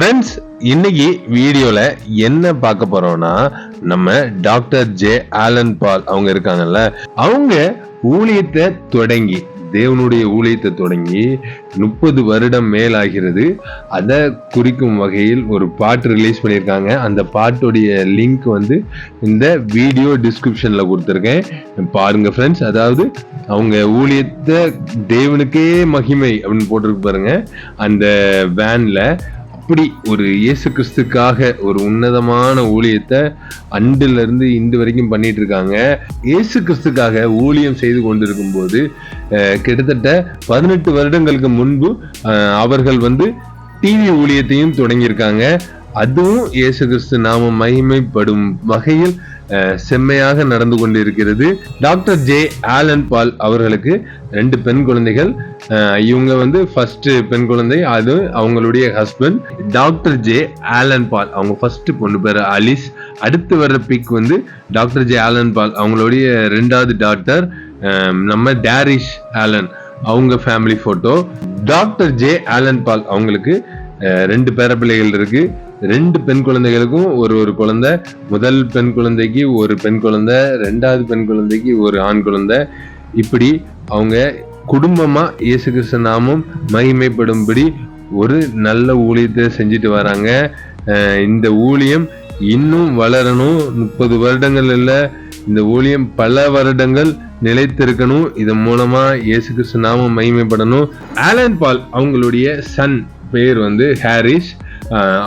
Friends இன்னைக்கு வீடியோல என்ன பார்க்க போறோம்னா நம்ம டாக்டர் ஜே ஆலன் பால் அவங்க இருக்காங்கல்ல அவங்க ஊழியத்தை தொடங்கி தேவனுடைய ஊழியத்தை தொடங்கி முப்பது வருடம் மேலாகிறது. அதை குறிக்கும் வகையில் ஒரு பாட்டு ரிலீஸ் பண்ணியிருக்காங்க. அந்த பாட்டுடைய லிங்க் வந்து இந்த வீடியோ டிஸ்கிரிப்ஷனில் கொடுத்துருக்கேன். பாருங்க ஃப்ரெண்ட்ஸ் அதாவது அவங்க ஊழியத்தை தேவனுக்கே மகிமை அப்படின்னு போட்டிருக்கு பாருங்க. அந்த வேனில் அப்படி ஒரு இயேசு கிறிஸ்துக்காக ஒரு உன்னதமான ஊழியத்தை அண்டுல இருந்து இன்று வரைக்கும் பண்ணிட்டு இருக்காங்க. இயேசு கிறிஸ்துக்காக ஊழியம் செய்து கொண்டிருக்கும் போது கிட்டத்தட்ட பதினெட்டு வருடங்களுக்கு முன்பு அவர்கள் வந்து டிவி ஊழியத்தையும் தொடங்கியிருக்காங்க. அதுவும் இயேசு கிறிஸ்து நாம மகிமைப்படும் வகையில் செம்மையாக நடந்து கொண்டிருக்கிறது. டாக்டர் ஜே ஆலன் பால் அவர்களுக்கு ரெண்டு பெண் குழந்தைகள். இவங்க வந்து ஃபர்ஸ்ட் பெண் குழந்தை அது அவங்களுடைய husband doctor J Allen Paul அவங்க ஃபர்ஸ்ட் பொண்ணு பேர் அலிஸ். அடுத்து வர்ற பிக் வந்து டாக்டர் ஜே ஆலன் பால் அவங்களுடைய ரெண்டாவது டாக்டர் நம்ம டேரிஷ் ஆலன் அவங்க family photo doctor J Allen Paul அவங்களுக்கு ரெண்டு பேர பிள்ளைகள் இருக்குது ரெண்டு பெண் குழந்தைகளுக்கும் ஒரு ஒரு குழந்தை. முதல் பெண் குழந்தைக்கு ஒரு பெண் குழந்தை. ரெண்டாவது பெண் குழந்தைக்கு ஒரு ஆண் குழந்தை. இப்படி அவங்க குடும்பமா இயேசு கிறிஸ்து நாமம் மகிமைப்படும்படி ஒரு நல்ல ஊழியத்தை செஞ்சுட்டு வராங்க. இந்த ஊழியம் இன்னும் வளரணும். முப்பது வருடங்கள் இல்லை. இந்த ஊழியம் பல வருடங்கள் நிலைத்திருக்கணும். இதன் மூலமா இயேசு கிறிஸ்து நாமம் மகிமைப்படணும். ஆலன் பால் அவங்களுடைய சன் பேர் வந்து ஹாரிஸ்.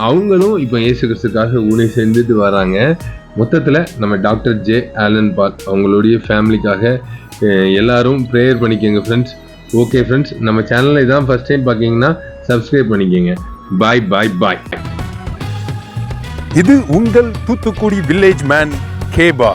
அவங்களும் இப்போ இயேசு கிறிஸ்துக்காக ஊழியம் செஞ்சுட்டு வராங்க. மொத்தத்தில் நம்ம டாக்டர் ஜே ஆலன் பால் அவங்களுடைய ஃபேமிலிக்காக எல்லாரும் ப்ரேயர் பண்ணிக்கோங்க ஃப்ரெண்ட்ஸ் ஓகே ஃப்ரெண்ட்ஸ் நம்ம சேனலில் இதான் ஃபர்ஸ்ட் டைம் பார்க்கிங்கன்னா சப்ஸ்கிரைப் பண்ணிக்கோங்க. பாய் பாய் பாய் இது உங்கள் தூத்துக்குடி வில்லேஜ் மேன் கேபா